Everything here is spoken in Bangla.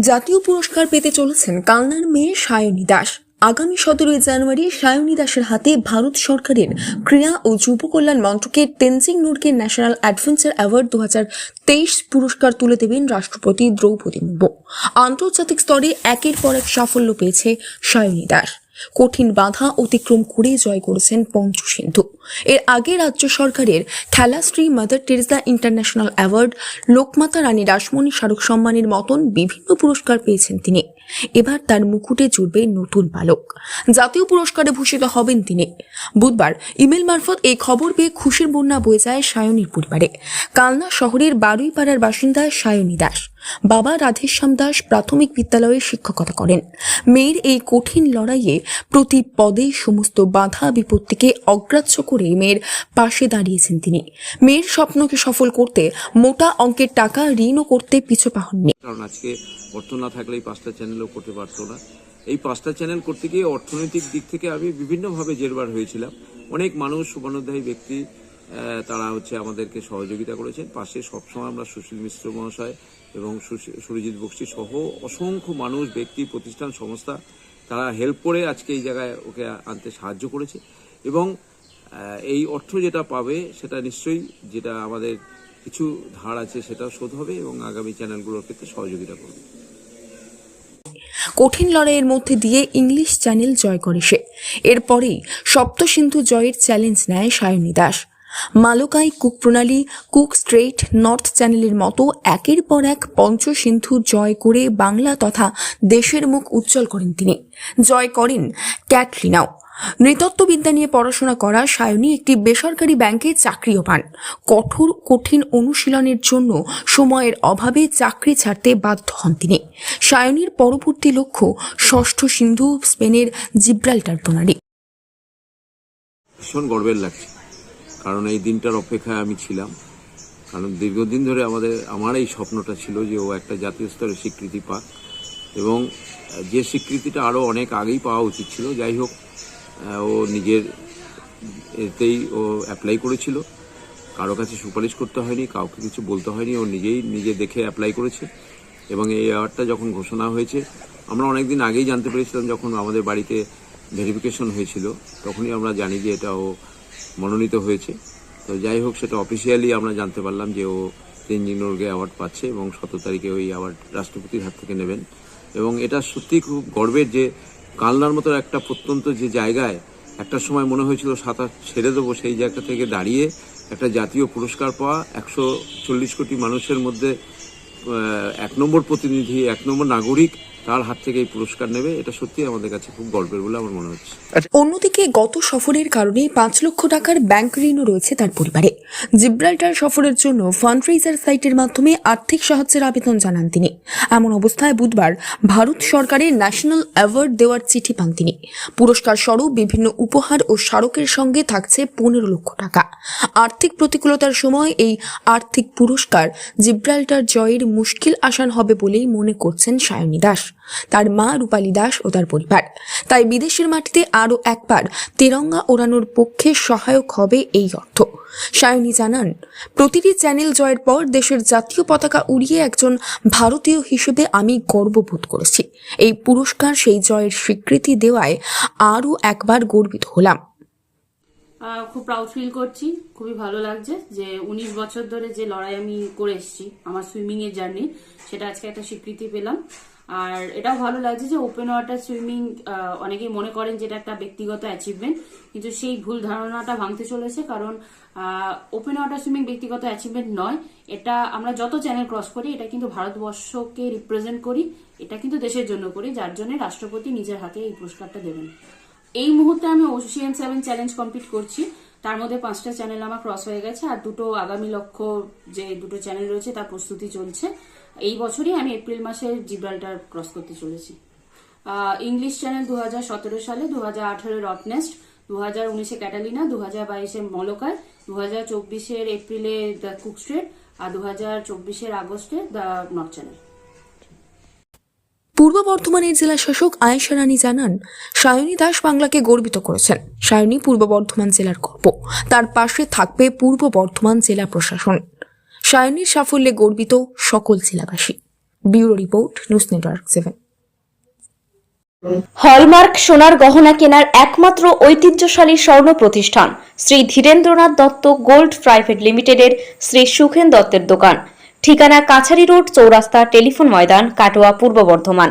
জাতীয় পুরস্কার পেতে চলেছেন কালনার মেয়ে সায়নী দাস। আগামী সতেরোই জানুয়ারি সায়নী দাসের হাতে ভারত সরকারের ক্রীড়া ও যুব কল্যাণ মন্ত্রকের তেনজিং নুরকে ন্যাশনাল অ্যাডভেঞ্চার অ্যাওয়ার্ড দু তেইশ পুরস্কার তুলে দেবেন রাষ্ট্রপতি দ্রৌপদী মুর্মু। আন্তর্জাতিক স্তরে একের পর এক সাফল্য পেয়েছে সায়নী দাস। কঠিন বাধা অতিক্রম করে জয় করেছেন পঞ্চ সিন্ধু। এর আগে রাজ্য সরকারের Khelashree Mother Teresa international award, Lokmata Rani Rashmoni স্মারক সম্মানের মতন বিভিন্ন পুরস্কার পেয়েছেন তিনি। এবার তার মুকুটে জুড়বে নতুন পালক জাতীয় পুরস্কারে ভূষিত হবেন তিনি। বুধবার ইমেল মারফত এই খবর পেয়ে খুশির বন্যা বয়ে যায় সায়নীর পরিবারে। কালনা শহরের বারুইপাড়ার বাসিন্দা সায়নী দাস। বাবা রাধেশ্যাম দাস প্রাথমিক বিদ্যালয়ে শিক্ষকতা করেন। মেয়ের এই কঠিন লড়াইয়ে প্রতি পদে সমস্ত বাধা বিপত্তিকে অগ্রাহ্য করে মেয়ের পাশে দাঁড়িয়েছেন তিনি। মেয়ের স্বপ্নকে সফল করতে মোটা অঙ্কের টাকা ঋণও করতে পিছু পাহননি কারণ আজকে অর্থ না থাকলে এই পাঁচটা চ্যানেলও করতে পারতো না। এই পাঁচটা চ্যানেল করতে গিয়ে অর্থনৈতিক দিক থেকে আমি বিভিন্নভাবে জেরবার হয়েছিলাম। অনেক মানুষ সুবর্ণোধ্যায়ী ব্যক্তি তারা হচ্ছে আমাদেরকে সহযোগিতা করেছেন। পাশে সবসময় আমরা সুশীল মিশ্র মহাশয় এবং সুরজিৎ বক্সি সহ অসংখ্য মানুষ, ব্যক্তি, প্রতিষ্ঠান, সংস্থা, তারা হেল্প করে আজকে এই জায়গায় ওকে আনতে সাহায্য করেছে। এবং এই অর্থ যেটা পাবে সেটা নিশ্চয়ই যেটা আমাদের কিছু ধার আছে সেটা শোধ হবে এবং আগামী চ্যানেলগুলোর ক্ষেত্রে সহযোগিতা করবে। কঠিন লড়াইয়ের মধ্যে দিয়ে ইংলিশ চ্যানেল জয় করে সে। এরপরেই সপ্ত সিন্ধু জয়ের চ্যালেঞ্জ নেয় সায়নী দাস। মালোকাই কুক প্রণালী, কুক স্ট্রেইট নর্থ চ্যানেলের মতো একের পর এক পঞ্চ সিন্ধু জয় করে বাংলা তথা দেশের মুখ উজ্জ্বল করেন তিনি। জয় করেন ক্যাটরিনাও। নৃতত্ত্ববিদ্যা নিয়ে পড়াশোনা করা সায়নী একটি বেসরকারি ব্যাংকে চাকরিও পান। কঠোর, কঠিন অনুশীলনের জন্য সময়ের অভাবে চাকরি ছাড়তে বাধ্য হন তিনি। সায়নীর পরবর্তী লক্ষ্য ষষ্ঠ সিন্ধু, স্পেনের জিব্রাল্টার প্রণালী। ভীষণ গর্বের লাগছে। কারণ এই দিনটার অপেক্ষায় আমি ছিলাম। কারণ দীর্ঘদিন ধরে আমাদের, আমার এই স্বপ্নটা ছিল যে ও একটা জাতীয় স্তরে স্বীকৃতি পাক এবং যে স্বীকৃতিটা আরও অনেক আগেই পাওয়া উচিত ছিল, যাই হোক ও নিজের এতেই ও অ্যাপ্লাই করেছিল। কারও কাছে সুপারিশ করতে হয়নি, কাউকে কিছু বলতে হয়নি, ও নিজেই নিজে দেখে অ্যাপ্লাই করেছে। এবং এই অ্যাওয়ার্ডটা যখন ঘোষণা হয়েছে, আমরা অনেকদিন আগেই জানতে পেরেছিলাম যখন আমাদের বাড়িতে ভেরিফিকেশন হয়েছিল, তখনই আমরা জানি যে এটা ও মনোনীত হয়েছে। তো যাই হোক, সেটা অফিসিয়ালি আমরা জানতে পারলাম যে ও তেনজিং নোরগে অ্যাওয়ার্ড পাচ্ছে এবং সতেরো তারিখে ওই অ্যাওয়ার্ড রাষ্ট্রপতির হাত থেকে নেবেন। এবং এটা সত্যি খুব গর্বের যে কালনার মতো একটা প্রত্যন্ত যে জায়গায় একটা সময় মনে হয়েছিল সাঁতার ছেড়ে দেবো, সেই জায়গা থেকে দাঁড়িয়ে একটা জাতীয় পুরস্কার পাওয়া একশো চল্লিশ কোটি মানুষের মধ্যে এক নম্বর প্রতিনিধি, এক নম্বর নাগরিক তার হাত থেকে এই পুরস্কার নেবে, এটা সত্যি আমাদের কাছে খুব গর্বের বলে আমার মনে হচ্ছে। অন্যদিকে গত সফরের কারণে পাঁচ লক্ষ টাকার ব্যাংক ঋণও রয়েছে তার পরিবারে। জিব্রাল্টার সফরের জন্য ফান্ডরেজার সাইটের মাধ্যমে আর্থিক সাহায্যের আবেদন জানান তিনি। এমন অবস্থায় বুধবার ভারত সরকারের ন্যাশনাল অ্যাওয়ার্ড দেওয়ার চিঠি পান তিনি। পুরস্কার স্বরূপ বিভিন্ন উপহার ও স্মারকের সঙ্গে থাকছে পনেরো লক্ষ টাকা। আর্থিক প্রতিকূলতার সময় এই আর্থিক পুরস্কার জিব্রাল্টার জয়ের মুশকিল আসান হবে বলেই মনে করছেন সায়নী দাস। তার মা রূপালী দাস ও তার পরিবার। তাই বিদেশের মাটিতে আরও একবার তেরঙ্গা ওড়ানোর পক্ষে সহায়ক হবে এই অর্থ। সায়নী জানান, প্রতিটি চ্যানেল জয়ের পর দেশের জাতীয় পতাকা উড়িয়ে একজন ভারতীয় হিসেবে আমি গর্ববোধ করেছি। এই পুরস্কার সেই জয়ের স্বীকৃতি দেওয়ায় আরও একবার গর্বিত হলাম। খুব প্রাউড ফিল করছি। খুবই ভালো লাগছে যে উনিশ বছর ধরে যে লড়াই আমি করে এসেছি, আমার সুইমিং এর জার্নি সেটা আজকে একটা স্বীকৃতি পেলাম। আর এটাও ভালো লাগছে যে ওপেন ওয়াটার সুইমিং অনেকেই মনে করেন যে এটা একটা ব্যক্তিগত অ্যাচিভমেন্ট কিন্তু সেই ভুল ধারণাটা ভাঙতে চলেছে কারণ ওপেন ওয়াটার সুইমিং ব্যক্তিগত অ্যাচিভমেন্ট নয়। এটা আমরা যত চ্যানেল ক্রস করি, এটা কিন্তু ভারতবর্ষকে রিপ্রেজেন্ট করি, এটা কিন্তু দেশের জন্য করি, যার জন্য রাষ্ট্রপতি নিজের হাতে এই পুরস্কারটা দেবেন। এই মুহূর্তে আমি ওশিয়ান সেভেন চ্যালেঞ্জ কমপ্লিট করছি। তার মধ্যে পাঁচটা চ্যানেল আমার ক্রস হয়ে গেছে, আর দুটো আগামী লক্ষ্য যে দুটো চ্যানেল রয়েছে, তার প্রস্তুতি চলছে। এই বছরই আমি এপ্রিল মাসে জিব্রাল্টার ক্রস করতে চলেছি। ইংলিশ চ্যানেল দুহাজার সতেরো সালে দু হাজার আঠারো রটনেস্ট দু হাজার উনিশে ক্যাটালিনা দু হাজার বাইশে মলোকায় দু হাজার চব্বিশের এপ্রিলে দ্য কুক আর দু হাজার চব্বিশের আগস্টে দ্য নর্থ চ্যানেল। পূর্ব বর্ধমানের জেলা শাসক আয়েশা রানী জানান, সায়নী দাস বাংলাকে গর্বিত করেছেন। সায়নী পূর্ব বর্ধমান জেলার গর্ব। তার পাশে থাকবে পূর্ব বর্ধমান জেলা প্রশাসন। সায়নীর সাফল্যে গর্বিত সকল জেলাবাসী। Bureau report, news network seven. Hallmark সোনার গহনা কেনার একমাত্র ঐতিহ্যশালী স্বর্ণ প্রতিষ্ঠান শ্রী ধীরেন্দ্রনাথ দত্ত গোল্ড প্রাইভেট লিমিটেডের শ্রী সুখেন দত্তের দোকান। ঠিকানা কাছারি রোড, চৌরাস্তা টেলিফোন ময়দান, কাটোয়া, পূর্ব বর্ধমান।